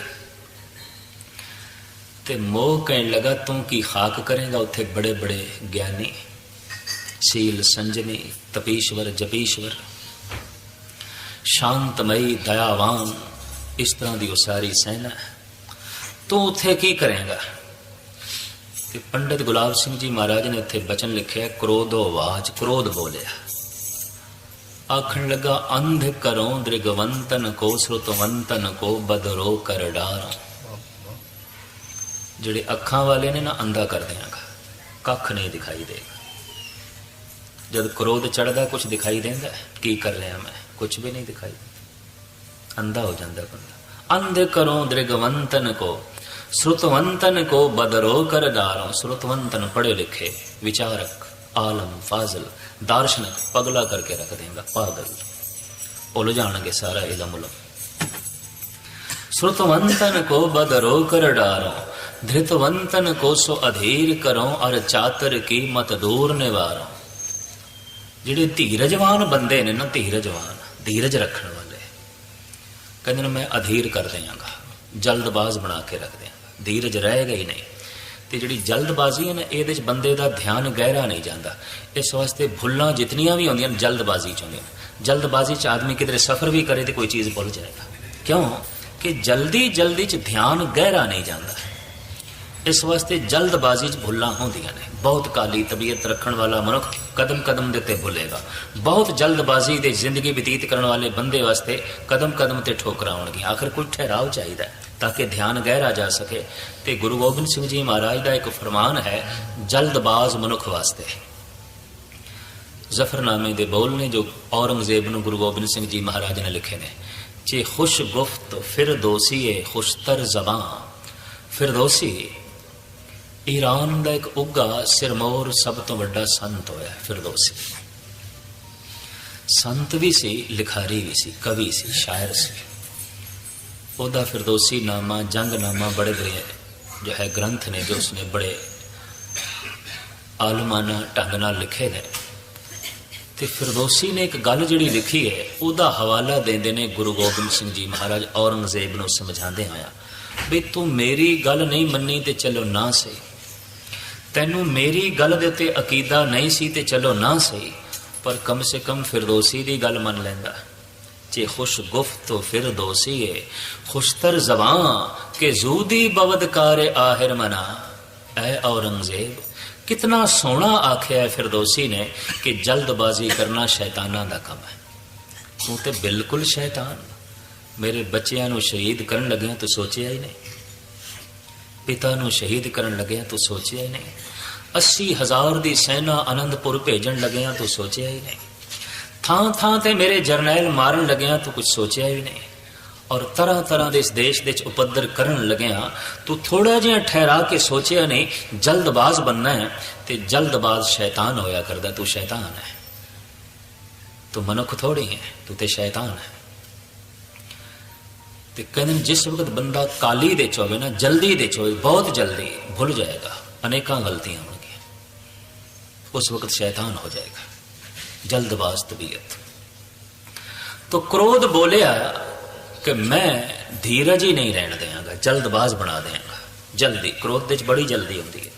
Speaker 1: ਤੇ ਮੋਹ ਕਹਿਣ ਲਗਾ, ਤੂੰ ਕੀ ਖਾਕ ਕਰੇਗਾ ਉੱਥੇ ਬੜੇ ਬੜੇ ਗਿਆਨੀ? ਸੀਲ ਸੰਜਮੀ ਤਪੀਸ਼ਵਰ ਜਪੀਸ਼ਵਰ ਸ਼ਾਂਤਮਈ ਦਇਆਵਾਨ ਇਸ ਤਰ੍ਹਾਂ ਦੀ ਉਹ ਸਾਰੀ ਸੈਨਾ ਤੂੰ ਉੱਥੇ ਕੀ ਕਰੇਗਾ ਤੇ ਪੰਡਿਤ ਗੁਲਾਬ ਸਿੰਘ ਜੀ ਮਹਾਰਾਜ ਨੇ ਉੱਥੇ ਬਚਨ ਲਿਖਿਆ ਕ੍ਰੋਧੋ ਆਵਾਜ਼ ਕ੍ਰੋਧ ਬੋਲਿਆ ਆਖਣ ਲੱਗਾ ਅੰਧ ਕਰੋ ਦ੍ਰਿਗਵੰਤਨ ਕੋ ਸ੍ਰੁਤਵੰਤਨ ਕੋ ਬਦਰੋ ਕਰ ਡਾਰ ਜਿਹੜੇ ਅੱਖਾਂ ਵਾਲੇ ਨੇ ਨਾ ਅੰਧਾ ਕਰ ਦਿਆਂਗਾ ਕੱਖ ਨਹੀਂ ਦਿਖਾਈ ਦੇਗਾ ਜਦ ਕ੍ਰੋਧ ਚੜਦਾ ਕੁਝ ਦਿਖਾਈ ਦਿੰਦਾ ਹੈ? ਕੀ ਕਰ ਰਿਹਾ ਮੈਂ ਕੁਝ ਵੀ ਨਹੀਂ ਦਿਖਾਈ ਅੰਧਾ ਹੋ ਜਾਂਦਾ ਬੰਦਾ ਅੰਧ ਕਰੋ ਦ੍ਰਿਗਵੰਤਨ ਕੋ श्रुतवंतन को बदरो कर डारो श्रुतवंतन पढ़े लिखे विचारक आलम फाजल दार्शनिक पगला करके रख देगा पागल उलझाणगे सारा इलम उलम श्रुतवंतन को बदरो कर डारो धृतवंतन को सो अधीर करो और चातर की मत दूर निवारो ਜਿਹੜੇ ਧੀਰਜਵਾਨ ਬੰਦੇ ਨੇ ਨਾ ਧੀਰਜਵਾਨ ਧੀਰਜ ਰੱਖਣ ਵਾਲੇ। ਕਹਿੰਦੇ ਨੇ, ਮੈਂ ਅਧੀਰ ਕਰ ਦਿਆਂਗਾ, ਜਲਦਬਾਜ਼ ਬਣਾ ਕੇ ਰੱਖ ਦਿਆਂਗਾ। ਧੀਰਜ ਰਹੇਗਾ ਹੀ ਨਹੀਂ। ਤੇ ਜਿਹੜੀ ਜਲਦਬਾਜ਼ੀ ਹੈ ਨਾ, ਇਹਦੇ ਚ ਬੰਦੇ ਦਾ ਧਿਆਨ ਗਹਿਰਾ ਨਹੀਂ ਜਾਂਦਾ। ਇਸ ਵਾਸਤੇ ਭੁੱਲਾਂ ਜਿਤਨੀਆਂ ਵੀ ਹੁੰਦੀਆਂ ਨੇ, ਜਲਦਬਾਜ਼ੀ ਚ ਹੁੰਦੀਆਂ ਨੇ। ਜਲਦਬਾਜ਼ੀ ਚ ਆਦਮੀ ਕਿਧਰੇ ਸਫ਼ਰ ਵੀ ਕਰੇ ਤੇ ਕੋਈ ਚੀਜ਼ ਭੁੱਲ ਜਾਏਗਾ। ਕਿਉਂ? ਕਿ ਜਲਦੀ ਜਲਦੀ ਚ ਧਿਆਨ ਗਹਿਰਾ ਨਹੀਂ ਜਾਂਦਾ। ਇਸ ਵਾਸਤੇ ਜਲਦਬਾਜ਼ੀ ਚ ਭੁੱਲਾਂ ਹੁੰਦੀਆਂ ਨੇ। ਬਹੁਤ ਕਾਲੀ ਤਬੀਅਤ ਰੱਖਣ ਵਾਲਾ ਮਨੁੱਖ ਕਦਮ ਕਦਮ ਦੇ ਤੇ ਭੁੱਲੇਗਾ। ਬਹੁਤ ਜਲਦਬਾਜ਼ੀ ਦੇ ਜ਼ਿੰਦਗੀ ਬਤੀਤ ਕਰਨ ਵਾਲੇ ਬੰਦੇ ਵਾਸਤੇ ਕਦਮ ਕਦਮ ਤੇ ਠੋਕਰਾਂ ਆਉਣਗੀਆਂ। ਆਖਰ ਕੋਈ ਠਹਿਰਾਓ ਚਾਹੀਦਾ ਤਾਂ ਕਿ ਧਿਆਨ ਗਹਿਰਾ ਜਾ ਸਕੇ ਤੇ ਗੁਰੂ ਗੋਬਿੰਦ ਸਿੰਘ ਜੀ ਮਹਾਰਾਜ ਦਾ ਇੱਕ ਫਰਮਾਨ ਹੈ, ਜਲਦਬਾਜ਼ ਮਨੁੱਖ ਵਾਸਤੇ। ਜ਼ਫਰਨਾਮੇ ਦੇ ਬੋਲ ਨੇ ਜੋ ਔਰੰਗਜ਼ੇਬ ਨੂੰ ਗੁਰੂ ਗੋਬਿੰਦ ਸਿੰਘ ਜੀ ਮਹਾਰਾਜ ਨੇ ਲਿਖੇ ਨੇ, ਜੇ ਖੁਸ਼ ਗੁਫਤ, ਫਿਰ ਦੋਸੀਏ ਖੁਸ਼ਤਰ ਜ਼ਬਾਂ ਫਿਰਦੌਸੀ ਈਰਾਨ ਦਾ ਇੱਕ ਉੱਗਾ ਸਿਰਮੌਰ ਸਭ ਤੋਂ ਵੱਡਾ ਸੰਤ ਹੋਇਆ, ਫਿਰਦੌਸੀ ਸੰਤ ਵੀ ਸੀ, ਲਿਖਾਰੀ ਵੀ ਸੀ, ਕਵੀ ਸੀ, ਸ਼ਾਇਰ ਸੀ। ਉਹਦਾ ਫਿਰਦੌਸੀ ਨਾਮਾ ਜੰਗਨਾਮਾ ਬੜੇ ਬੜੇ ਜੋ ਹੈ ਗ੍ਰੰਥ ਨੇ, ਜੋ ਉਸਨੇ ਬੜੇ ਆਲਮਾਨਾ ਢੰਗ ਨਾਲ ਲਿਖੇ ਨੇ। ਤੇ ਫਿਰਦੌਸੀ ਨੇ ਇੱਕ ਗੱਲ ਜਿਹੜੀ ਲਿਖੀ ਹੈ, ਉਹਦਾ ਹਵਾਲਾ ਦਿੰਦੇ ਨੇ ਗੁਰੂ ਗੋਬਿੰਦ ਸਿੰਘ ਜੀ ਮਹਾਰਾਜ, ਔਰੰਗਜ਼ੇਬ ਨੂੰ ਸਮਝਾਉਂਦੇ ਹੋਇਆ, ਵੀ ਤੂੰ ਮੇਰੀ ਗੱਲ ਨਹੀਂ ਮੰਨੀ ਤੇ ਚਲੋ ਨਾ ਸਹੀ। ਤੈਨੂੰ ਮੇਰੀ ਗੱਲ ਦੇ ਉੱਤੇ ਅਕੀਦਾ ਨਹੀਂ ਸੀ ਤੇ ਚਲੋ ਨਾ ਸਹੀ, ਪਰ ਕਮ ਸੇ ਕਮ ਫਿਰਦੋਸ਼ੀ ਦੀ ਗੱਲ ਮੰਨ ਲੈਂਦਾ। ਜੇ ਖੁਸ਼ ਗੁਫਤ ਤੋਂ ਫਿਰਦੋਸ਼ੀ ਏ ਖੁਸ਼ਤਰ ਜ਼ਬਾਂ ਕਿ ਜ਼ੂਦੀ ਬਵਦ ਕਾਰ ਆਹਿਰ ਮਨਾ। ਐ ਔਰੰਗਜ਼ੇਬ, ਕਿਤਨਾ ਸੋਹਣਾ ਆਖਿਆ ਫਿਰਦੋਸ਼ੀ ਨੇ ਕਿ ਜਲਦਬਾਜ਼ੀ ਕਰਨਾ ਸ਼ੈਤਾਨਾਂ ਦਾ ਕੰਮ ਹੈ। ਤੂੰ ਤੇ ਬਿਲਕੁਲ ਸ਼ੈਤਾਨ। ਮੇਰੇ ਬੱਚਿਆਂ ਨੂੰ ਸ਼ਹੀਦ ਕਰਨ ਲੱਗਿਆ ਤੂੰ ਸੋਚਿਆ ਹੀ ਨਹੀਂ। ਪਿਤਾ ਨੂੰ ਸ਼ਹੀਦ ਕਰਨ ਲੱਗਿਆ ਤੂੰ ਸੋਚਿਆ ਹੀ ਨਹੀਂ। 80000 ਦੀ ਸੈਨਾ ਆਨੰਦਪੁਰ ਭੇਜਣ ਲੱਗਿਆ ਤੂੰ ਸੋਚਿਆ ਹੀ ਨਹੀਂ। ਥਾਂ ਥਾਂ ਤੇ ਮੇਰੇ ਜਰਨੈਲ ਮਾਰਨ ਲੱਗਿਆ ਤੂੰ ਕੁਝ ਸੋਚਿਆ ਹੀ ਨਹੀਂ। ਔਰ ਤਰ੍ਹਾਂ ਤਰ੍ਹਾਂ ਦੇ ਇਸ ਦੇਸ਼ ਦੇ ਵਿੱਚ ਉਪਦਰ ਕਰਨ ਲੱਗਿਆ ਤੂੰ ਥੋੜਾ ਜਿਹਾ ਠਹਿਰਾ ਕੇ ਸੋਚਿਆ ਨਹੀਂ, ਜਲਦਬਾਜ਼ ਬੰਨਾ ਹੈ ਤੇ ਜਲਦਬਾਜ਼ ਸ਼ੈਤਾਨ ਹੋਇਆ ਕਰਦਾ, ਤੂੰ ਸ਼ੈਤਾਨ ਹੈ। ਤੂੰ ਮਨੁੱਖ ਥੋੜੀ ਹੈ, ਤੂੰ ਤੇ ਸ਼ੈਤਾਨ ਹੈ। ਤੇ ਕਹਿੰਦੇ ਨੇ, ਜਿਸ ਵਕਤ ਬੰਦਾ ਕਾਲੀ ਦੇ ਚ ਹੋਵੇ ਨਾ, ਜਲਦੀ ਦੇ ਚ ਹੋਵੇ, ਬਹੁਤ ਜਲਦੀ ਭੁੱਲ ਜਾਏਗਾ। ਅਨੇਕਾਂ ਗਲਤੀਆਂ ਹੋਣਗੀਆਂ। ਉਸ ਵਕਤ ਸ਼ੈਤਾਨ ਹੋ ਜਾਏਗਾ। ਜਲਦਬਾਜ਼ ਤਬੀਅਤ ਤੋ ਕ੍ਰੋਧ ਬੋਲਿਆ ਕਿ ਮੈਂ ਧੀਰਜ ਹੀ ਨਹੀਂ ਰਹਿਣ ਦੇਵਾਂਗਾ ਜਲਦਬਾਜ਼ ਬਣਾ ਦੇਵਾਂਗਾ ਜਲਦੀ, ਕ੍ਰੋਧ ਦੇ ਚ ਬੜੀ ਜਲਦੀ ਹੁੰਦੀ ਹੈ।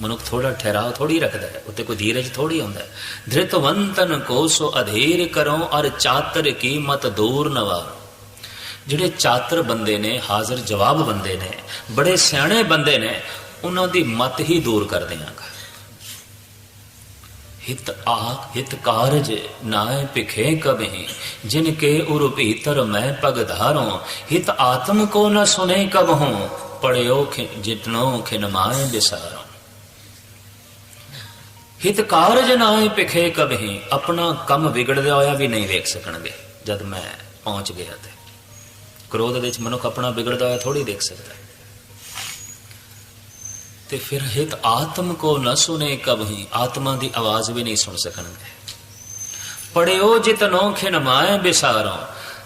Speaker 1: ਮਨੁੱਖ ਥੋੜਾ ਠਹਿਰਾਓ ਥੋੜੀ ਰੱਖਦਾ ਹੈ, ਉੱਤੇ ਕੋਈ ਧੀਰਜ ਥੋੜੀ ਹੁੰਦਾ ਹੈ। ਧ੍ਰਿਤਵੰਤਨ ਕੋ ਸੋ ਅਧੀਰ ਕਰੋ ਅਰ ਚਾਤਰ ਕੀਮਤ ਦੂਰ ਨਵਾ ਜਿਹੜੇ ਚਾਤਰ ਬੰਦੇ ਨੇ, ਹਾਜ਼ਰ ਜਵਾਬ ਬੰਦੇ ਨੇ, ਬੜੇ ਸਿਆਣੇ ਬੰਦੇ ਨੇ, ਉਹਨਾਂ ਦੀ ਮਤ ਹੀ ਦੂਰ ਕਰ ਦਿਆਂਗਾ ਹਿਤ ਆਖ, ਹਿਤ ਕਾਰਜ ਨਾਏ ਭਿਖੇ ਕਬਹਿ, ਜਿਨ ਕੇ ਉਰ ਭੀਤਰ ਮੈਂ ਪਗ ਧਾਰੋ। ਹਿਤ ਆਤਮ ਕੋ ਨ ਸੁਨੇ ਕਬ ਪੜਿਓ ਖਿ, ਜਿਤਨੋ ਖਿਨ ਮਾਏ ਬਿਸਾਰੋ। ਹਿਤ ਕਾਰਜ ਨਾਏ ਭਿਖੇ ਕਬਹਿ, ਆਪਣਾ ਕੰਮ ਵਿਗੜਦਾ ਹੋਇਆ ਵੀ ਨਹੀਂ ਵੇਖ ਸਕਣਗੇ, ਜਦ ਮੈਂ ਪਹੁੰਚ ਗਿਆ ਤੇ। ਕ੍ਰੋਧ ਵਿੱਚ ਮਨੁੱਖ ਆਪਣਾ ਵਿਗੜਦਾ ਹੋਇਆ ਥੋੜੀ ਦੇਖ ਸਕਦਾ ਹੈ। ਤੇ ਫਿਰ ਹਿਤ ਆਤਮ ਕੋ ਨ ਸੁਨੇ ਕਬਹੀ ਆਤਮਾ ਦੀ ਆਵਾਜ਼ ਵੀ ਨਹੀਂ ਸੁਣ ਸਕਣਗੇ। ਪੜਿਓ ਜਿਤਨੋ ਖਿਨ ਬਿਸਾਰੋ,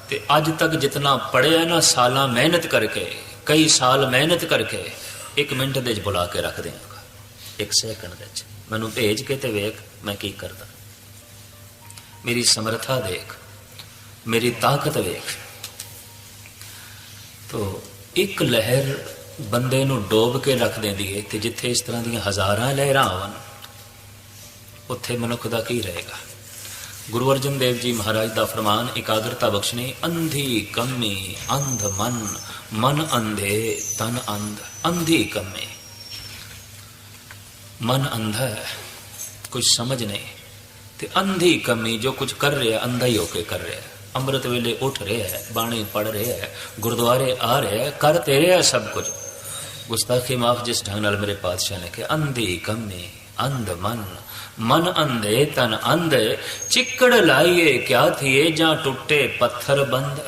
Speaker 1: ਤੇ ਅੱਜ ਤੱਕ ਜਿਤਨਾ ਪੜਿਆ ਨਾ ਸਾਲਾਂ ਮਿਹਨਤ ਕਰਕੇ, ਕਈ ਸਾਲ ਮਿਹਨਤ ਕਰਕੇ, ਇੱਕ ਮਿੰਟ ਦੇ ਵਿੱਚ ਬੁਲਾ ਕੇ ਰੱਖ ਦਿਆਂਗਾ ਇੱਕ ਸੈਕਿੰਡ ਦੇ ਵਿੱਚ। ਮੈਨੂੰ ਭੇਜ ਕੇ ਤੇ ਵੇਖ ਮੈਂ ਕੀ ਕਰਦਾ। ਮੇਰੀ ਸਮਰੱਥਾ ਦੇਖ, ਮੇਰੀ ਤਾਕਤ ਵੇਖ। ਤੋ ਇੱਕ ਲਹਿਰ ਬੰਦੇ ਨੂੰ ਡੋਬ ਕੇ ਰੱਖ ਦਿੰਦੀ ਹੈ ਤੇ ਜਿੱਥੇ ਇਸ ਤਰ੍ਹਾਂ ਦੀਆਂ ਹਜ਼ਾਰਾਂ ਲਹਿਰਾਂ ਆਵਣ ਉੱਥੇ ਮਨੁੱਖ ਦਾ ਕੀ ਰਹੇਗਾ? ਗੁਰੂ ਅਰਜਨ ਦੇਵ ਜੀ ਮਹਾਰਾਜ ਦਾ ਫਰਮਾਨ, ਇਕਾਗਰਤਾ ਬਖਸ਼ਣੀ, ਅੰਧੀ ਕੰਮੀ, ਅੰਧ ਮਨ ਮਨ ਅੰਧੇ, ਤਨ ਅੰਧ, ਅੰਧੀ ਕੰਮੀ। ਮਨ ਅੰਧਾ ਹੈ, ਕੁਝ ਸਮਝ ਨਹੀਂ, ਤੇ ਅੰਧੀ ਕੰਮੀ ਜੋ ਕੁਝ ਕਰ ਰਿਹਾ, ਅੰਧਾ ਹੀ ਹੋ ਕੇ ਕਰ ਰਿਹਾ। ਅੰਮ੍ਰਿਤ ਵੇਲੇ ਉੱਠ ਰਿਹਾ ਹੈ, ਬਾਣੀ ਪੜ ਰਿਹਾ ਹੈ, ਗੁਰਦੁਆਰੇ ਆ ਰਿਹਾ ਹੈ ਕਰ ਤੇ ਰਿਹਾ ਸਭ ਕੁਝ। ਗੁਸਤਾਖੀ ਮਾਫ ਜਿਸ ਢੰਗ ਨਾਲ ਮੇਰੇ ਪਾਤਸ਼ਾਹ ਨੇ ਕਿ ਅੰਧੀ ਕੰਮੀ, ਅੰਧ ਮਨ ਮਨ ਅੰਧੇ, ਤਨ ਅੰਧ, ਚਿੱਕੜ ਲਾਈਏ, ਕਿਆ ਥੀਏ, ਜਾਂ ਟੁੱਟੇ ਪੱਥਰ ਬੰਦ।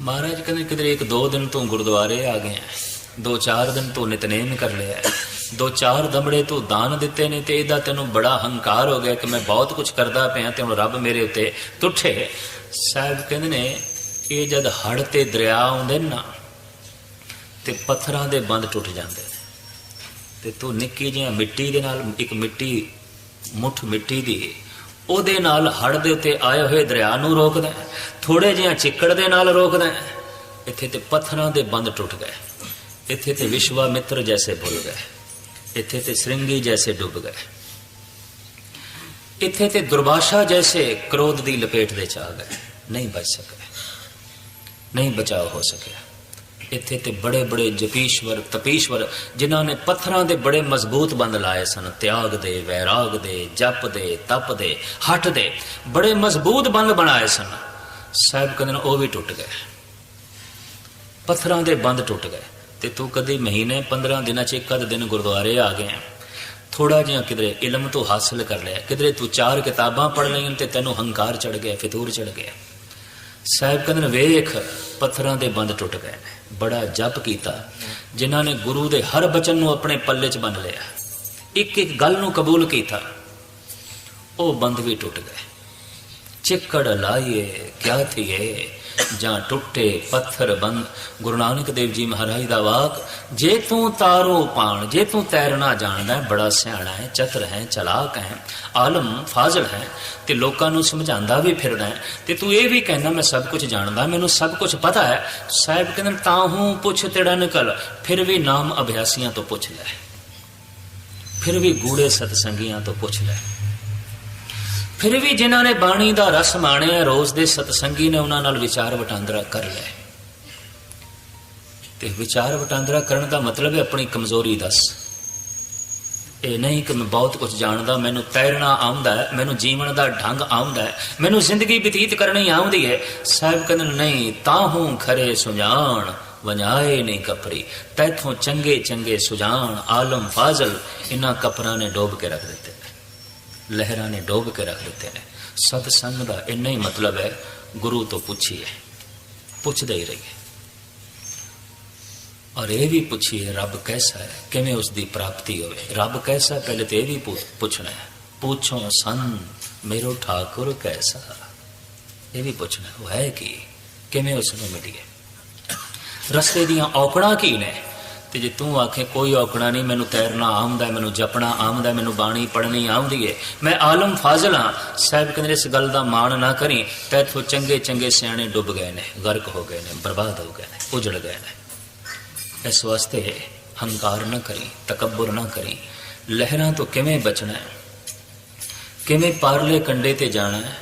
Speaker 1: ਮਹਾਰਾਜ ਕਹਿੰਦੇ ਕਿਤੇ ਇੱਕ ਦੋ ਦਿਨ ਤੋਂ ਗੁਰਦੁਆਰੇ ਆ ਗਏ ਦੋ ਚਾਰ ਦਿਨ ਤੋਂ ਨਿਤਨੇਮ ਕਰ ਲਿਆ ਦੋ ਚਾਰ ਦਮੜੇ ਤੋਂ ਦਾਨ ਦਿੱਤੇ ਨੇ ਤੇ ਇਹਦਾ ਤੈਨੂੰ ਬੜਾ ਹੰਕਾਰ ਹੋ ਗਿਆ ਕਿ ਮੈਂ ਬਹੁਤ ਕੁਝ ਕਰਦਾ ਪਿਆ ਤੇ ਹੁਣ ਰੱਬ ਮੇਰੇ ਉੱਤੇ ਟੁੱਟੇ। ਸਾਹਿਬ ਕਹਿੰਦੇ ਨੇ, ਇਹ ਜਦ ਹੜ ਤੇ ਦਰਿਆ ਆਉਂਦੇ ਨਾ ਤੇ ਪੱਥਰਾਂ ਦੇ ਬੰਦ ਟੁੱਟ ਜਾਂਦੇ ਨੇ। ਤੇ ਤੂੰ ਨਿੱਕੀ ਜਿਹੀ ਮਿੱਟੀ ਦੇ ਨਾਲ, ਇੱਕ ਮਿੱਟੀ, ਮੁੱਠ ਮਿੱਟੀ ਦੀ, ਉਹਦੇ ਨਾਲ ਹੜ ਦੇ ਉੱਤੇ ਆਏ ਹੋਏ ਦਰਿਆ ਨੂੰ ਰੋਕਦਾ ਥੋੜੇ ਜਿਹਾ ਚਿੱਕੜ ਦੇ ਨਾਲ ਰੋਕਦਾ ਇੱਥੇ ਤੇ ਪੱਥਰਾਂ ਦੇ ਬੰਦ ਟੁੱਟ ਗਏ। ਇੱਥੇ ਤੇ ਵਿਸ਼ਵਾਮਿੱਤਰ ਜੈਸੇ ਭੁੱਲ ਗਏ। ਇੱਥੇ ਤੇ ਸ੍ਰਿੰਗੀ ਜੈਸੇ ਡੁੱਬ ਗਏ। ਇੱਥੇ ਤੇ ਦੁਰਵਾਸ਼ਾ ਜੈਸੇ ਕ੍ਰੋਧ ਦੀ ਲਪੇਟ ਦੇ ਚ ਆ ਗਏ। ਨਹੀਂ ਬਚ ਸਕੇ ਨਹੀਂ ਬਚਾਅ ਹੋ ਸਕਿਆ। ਇੱਥੇ ਤੇ ਬੜੇ ਬੜੇ ਜਪੀਸ਼ਵਰ, ਤਪੀਸ਼ਵਰ, ਜਿਨ੍ਹਾਂ ਨੇ ਪੱਥਰਾਂ ਦੇ ਬੜੇ ਮਜ਼ਬੂਤ ਬੰਦ ਲਾਏ ਸਨ। ਤਿਆਗ ਦੇ, ਵੈਰਾਗ ਦੇ, ਜਪ ਦੇ, ਤਪ ਦੇ, ਹੱਠ ਦੇ, ਬੜੇ ਮਜ਼ਬੂਤ ਬੰਦ ਬਣਾਏ ਸਨ। ਸਾਹਿਬ ਕਹਿੰਦੇ ਨੇ ਉਹ ਵੀ ਟੁੱਟ ਗਏ। ਪੱਥਰਾਂ ਦੇ ਬੰਦ ਟੁੱਟ ਗਏ। ਤੇ ਤੂੰ ਕਦੇ ਮਹੀਨੇ 15 ਦਿਨਾਂ ਚ ਇੱਕ ਅੱਧ ਦਿਨ ਗੁਰਦੁਆਰੇ ਆ ਗਿਆ। ਥੋੜਾ ਜਿਹਾ ਕਿਧਰੇ ਇਲਮ ਤੋਂ ਹਾਸਲ ਕਰ ਲਿਆ। ਕਿਧਰੇ ਤੂੰ ਚਾਰ ਕਿਤਾਬਾਂ ਪੜ੍ਹ ਲਈਆਂ ਤੇ ਤੈਨੂੰ ਹੰਕਾਰ ਚੜ ਗਿਆ, ਫਿਤੂਰ ਚੜ ਗਿਆ। ਸਾਹਿਬ ਕਹਿੰਦੇ ਨੇ, ਵੇਖ, ਪੱਥਰਾਂ ਦੇ ਬੰਦ ਟੁੱਟ ਗਏ ਨੇ। ਬੜਾ ਜਪ ਕੀਤਾ। ਜਿਨ੍ਹਾਂ ਨੇ ਗੁਰੂ ਦੇ ਹਰ ਬਚਨ ਨੂੰ ਆਪਣੇ ਪੱਲੇ 'ਚ ਬੰਨ ਲਿਆ। ਇੱਕ ਇੱਕ ਗੱਲ ਨੂੰ ਕਬੂਲ ਕੀਤਾ। ਉਹ ਬੰਦ ਵੀ ਟੁੱਟ ਗਏ। ਚਿੱਕੜ ਲਾਈਏ, ਕਿਆ ਥੀਏ? ਜਾਂ ਟੁੱਟੇ ਪੱਥਰ ਬੰਦ। ਗੁਰੂ ਨਾਨਕ ਦੇਵ ਜੀ ਮਹਾਰਾਜ ਦਾ ਵਾਕ, ਜੇ ਤੂੰ ਤਾਰੋ ਪਾਣ, ਜੇ ਤੂੰ ਤੈਰਨਾ ਜਾਣਦਾ ਹੈ, ਬੜਾ ਸਿਆਣਾ ਹੈ, ਚਤਰ ਹੈ, ਚਲਾਕ ਹੈ, ਆਲਮ, ਫਾਜ਼ਲ ਹੈ, ਤੇ ਲੋਕਾਂ ਨੂੰ ਸਮਝਾਉਂਦਾ ਵੀ ਫਿਰਦਾ ਹੈ, ਤੇ ਤੂੰ ਇਹ ਵੀ ਕਹਿੰਦਾ, ਮੈਂ ਸਭ ਕੁਝ ਜਾਣਦਾ, ਮੈਨੂੰ ਸਭ ਕੁਝ ਪਤਾ ਹੈ। ਸਾਹਿਬ ਕਹਿੰਦੇ, ਤਾਂ ਹੂੰ, ਪੁੱਛ ਤੇੜਾ ਨਿਕਲ, ਫਿਰ ਵੀ ਨਾਮ ਅਭਿਆਸੀਆਂ ਤੋਂ ਪੁੱਛ ਲੈ। ਫਿਰ ਵੀ ਗੂੜੇ ਸਤਸੰਗੀਆਂ ਤੋਂ ਪੁੱਛ ਲੈ। ਫਿਰ ਵੀ ਜਿਨ੍ਹਾਂ ਨੇ ਬਾਣੀ ਦਾ ਰਸ ਮਾਣਿਆ, ਰੋਜ਼ ਦੇ ਸਤਸੰਗੀ ਨੇ ਉਹਨਾਂ ਨਾਲ ਵਿਚਾਰ ਵਟਾਂਦਰਾ ਕਰ ਲਿਆ। ਤੇ ਵਿਚਾਰ ਵਟਾਂਦਰਾ ਕਰਨ ਦਾ ਮਤਲਬ ਹੈ ਆਪਣੀ ਕਮਜ਼ੋਰੀ ਦੱਸ। ਇਹ ਨਹੀਂ ਕਿ ਮੈਂ ਬਹੁਤ ਕੁਝ ਜਾਣਦਾ, ਮੈਨੂੰ ਤੈਰਨਾ ਆਉਂਦਾ ਹੈ, ਮੈਨੂੰ ਜੀਵਨ ਦਾ ਢੰਗ ਆਉਂਦਾ ਹੈ, ਮੈਨੂੰ ਜ਼ਿੰਦਗੀ ਬਤੀਤ ਕਰਨੀ ਆਉਂਦੀ ਹੈ। ਸਾਹਿਬ ਕਹਿੰਦੇ ਨਹੀਂ, ਤਾਂ ਹੂੰ ਖਰੇ ਸੁਝਾਣ ਵਜਾਏ ਨਹੀਂ ਕਪਰੀ। ਤੈਥੋਂ ਚੰਗੇ ਚੰਗੇ ਸੁਝਾਣ ਆਲਮ ਫਾਜ਼ਲ ਇਹਨਾਂ ਕਪਰਾਂ ਨੇ ਡੋਬ ਕੇ ਰੱਖ ਦਿੱਤੇ। ਲਹਿਰਾਂ ਨੇ ਡੋਬ ਕੇ ਰੱਖ ਦਿੱਤੇ ਨੇ। ਸਤ ਸੰਗ ਦਾ ਇੰਨਾ ਹੀ ਮਤਲਬ ਹੈ, ਗੁਰੂ ਤੋਂ ਪੁੱਛੀਏ, ਪੁੱਛਦੇ ਹੀ ਰਹੀਏ। ਔਰ ਇਹ ਵੀ ਪੁੱਛੀਏ, ਰੱਬ ਕੈਸਾ ਹੈ? ਕਿਵੇਂ ਉਸ ਦੀ ਪ੍ਰਾਪਤੀ ਹੋਵੇ? ਰੱਬ ਕੈਸਾ? ਪਹਿਲੇ ਤੇ ਇਹ ਵੀ ਪੁੱਛਣਾ ਹੈ। ਪੁੱਛੋ ਸੰਨ ਮੇਰੋ ਠਾਕੁਰ ਕੈਸਾ? ਇਹ ਵੀ ਪੁੱਛਣਾ ਉਹ ਹੈ ਕਿ? ਕਿਵੇਂ ਉਸ ਨੂੰ ਮਿਲੀਏ ਰਸਤੇ ਦੀਆਂ ਔਕੜਾਂ ਕੀ ਨੇ? ਤੇ ਜੇ ਤੂੰ ਆਖੇ, ਕੋਈ ਔਕੜਾ ਨਹੀਂ, ਮੈਨੂੰ ਤੈਰਨਾ ਆਉਂਦਾ ਮੈਨੂੰ ਜਪਣਾ ਆਉਂਦਾ ਮੈਨੂੰ ਬਾਣੀ ਪੜ੍ਹਨੀ ਆਉਂਦੀ ਹੈ। ਮੈਂ ਆਲਮ ਫਾਜ਼ਲ ਹਾਂ। ਸਾਹਿਬ ਕਹਿੰਦੇ ਇਸ ਗੱਲ ਦਾ ਮਾਣ ਨਾ ਕਰੀ ਤੈਥੋਂ ਚੰਗੇ ਚੰਗੇ ਸਿਆਣੇ ਡੁੱਬ ਗਏ ਨੇ, ਗਰਕ ਹੋ ਗਏ ਨੇ, ਬਰਬਾਦ ਹੋ ਗਏ ਨੇ, ਉਜੜ ਗਏ ਨੇ। ਇਸ ਵਾਸਤੇ ਹੰਕਾਰ ਨਾ ਕਰੀ, ਤਕਬਰ ਨਾ ਕਰੀ। ਲਹਿਰਾਂ ਤੋਂ ਕਿਵੇਂ ਬਚਣਾ ਹੈ? ਕਿਵੇਂ ਪਾਰਲੇ ਕੰਡੇ ਤੇ ਜਾਣਾ ਹੈ?